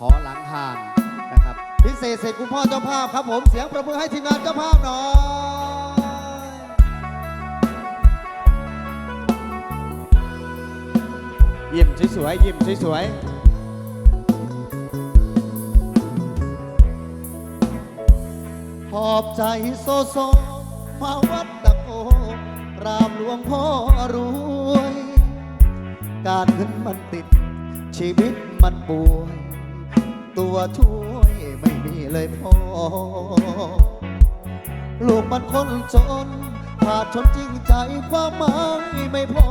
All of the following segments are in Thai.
ขอหลังห่านนะครับ พิเศษเสร็จคุณพ่อเจ้าภาพครับผมเสียงประมือให้ทีมงานเจ้าภาพหน่อยยิ้มสวยๆยิ้มสวยๆขอบใจโซโซ มาวัดตะโกรามหลวงพ่อรวย การเงินมันติด ชีวิตมันป่วย ตัวช่วยไม่มีเลยพ่อ ลูกมันคนจนขาดชนจริงใจความหมายไม่พอ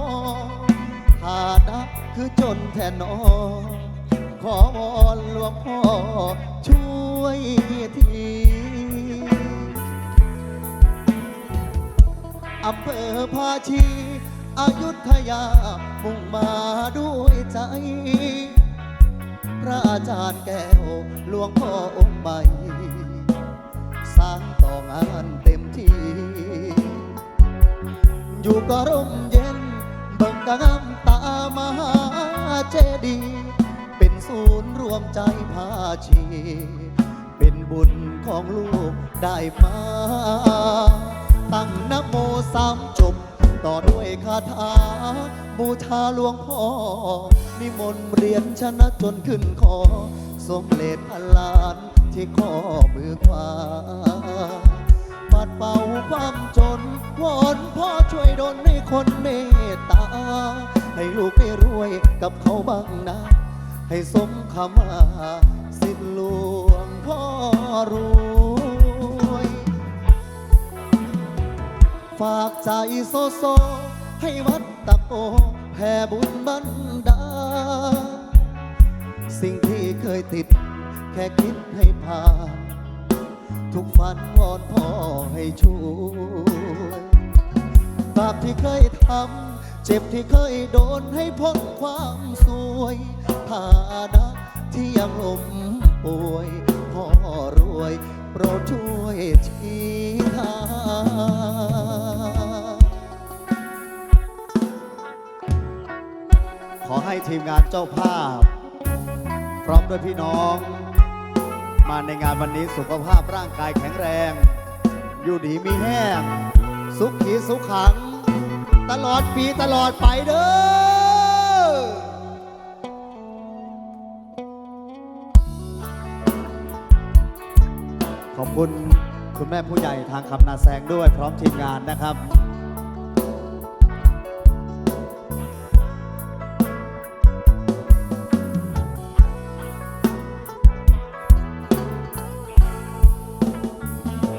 ฐานะคือจนแทนนอขอวอนหลวงพ่อช่วยทีอำเภอภาชีอายุทยามุ่งมาด้วยใจ พระอาจารย์แก้วหลวงพ่อองค์ใหม่สร้างต่องานเต็มที่ อยู่ก็ร่มเย็นเบิ่งกามตามหาเจดียเป็นศูนย์รวมใจภาชี เป็นบุญของลูกได้มา ตั้งนโมสามจบ ต่อด้วยคาถา บูชาหลวงพ่อ นิมนต์เรียนชนะจนขึ้นคอ สมเลดพันล้านที่ข้อมือขวา ปัดเป่าความจนวอนพ่อช่วยดลให้คนเมตตา ให้ลูกได้รวยกับเขาบ้างนะ ให้สมคำว่าสิทธิหลวง ใจโซโซ ให้วัดตะโกแผ่บุญบันดา สิ่งที่เคยติด แค่คิดให้ผ่านทุกฝันวอนพ่อให้ช่วยบาปที่เคยทำ เจ็บที่เคยโดนให้พ้นความสวยฐานะที่ยังลมป่วยพ่อรวยโปรดช่วยชี้ ให้ทีมงานเจ้าภาพ พร้อมด้วยพี่น้อง มาในงานวันนี้สุขภาพร่างกายแข็งแรง อยู่ดีมีแห้ง สุขีสุขขัง ตลอดปีตลอดไปเด้อขอบคุณคุณแม่ผู้ใหญ่ทางคำนาแซงด้วยพร้อมทีมงานนะครับ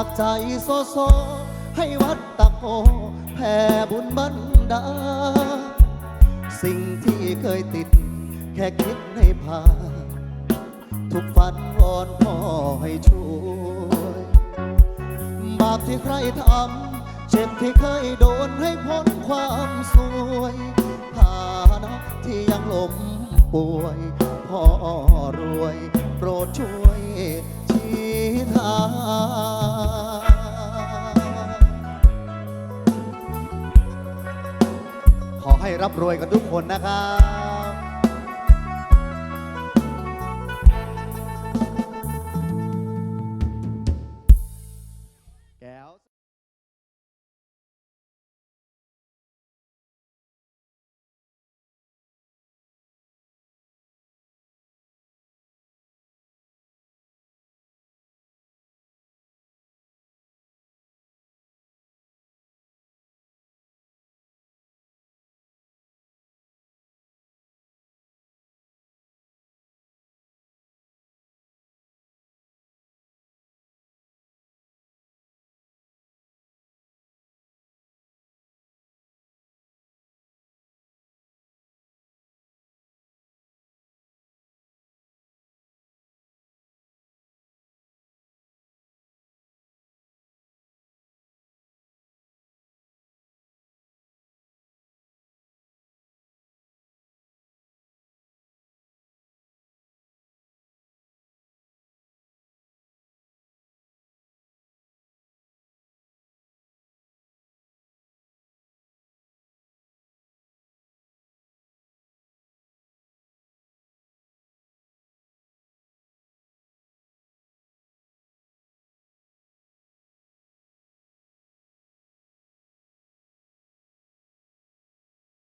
ฝากใจโซโซ ให้วัดตะโกแผ่บุญบันดา สิ่งที่เคยติด แค่คิดให้ผ่าทุกฝันวอนพ่อให้ช่วย บาปที่ใครทำ เจ็บที่เคยโดนให้พ้นความสวยฐานะที่ยังล้มป่วยพ่อรวย โปรดช่วยชี้ทาง รับรวยกันทุกคนนะครับ